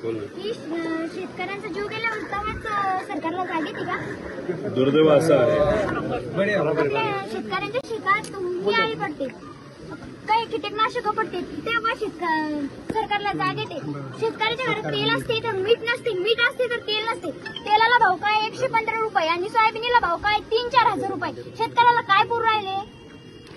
शेतकऱ्यांचा जीव गेल्यावर तेव्हाच सरकारला जाग येते का? दुर्दैव असं आहे. शेतकऱ्यांच्या शेतात ही आई पडते. काही कीटकनाशक पडते तेव्हा सरकारला जाग येते. शेतकऱ्याच्या घरात तेल असते तर मीठ नसते मीठ असते तर तेल नसते. तेलाला भाव काय? एकशे पंधरा रुपये. आणि सोयाबीनला भाव काय? तीन चार हजार रुपये. शेतकऱ्याला काय पुरू राहिले?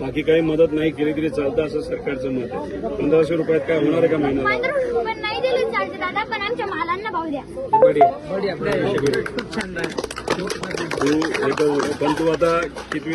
बाकी काही मदत नाही केली तरी चालतं असं सरकारचं मत आहे. पंधराशे रुपयात काय होणार आहे का महिन्याला पंधरा रुपये नाही दिले चालते दादा पण आमच्या मालांना भाव द्या. बडी बडी आपल्या खूप छान आहे. तू एक पण तू आता आठवी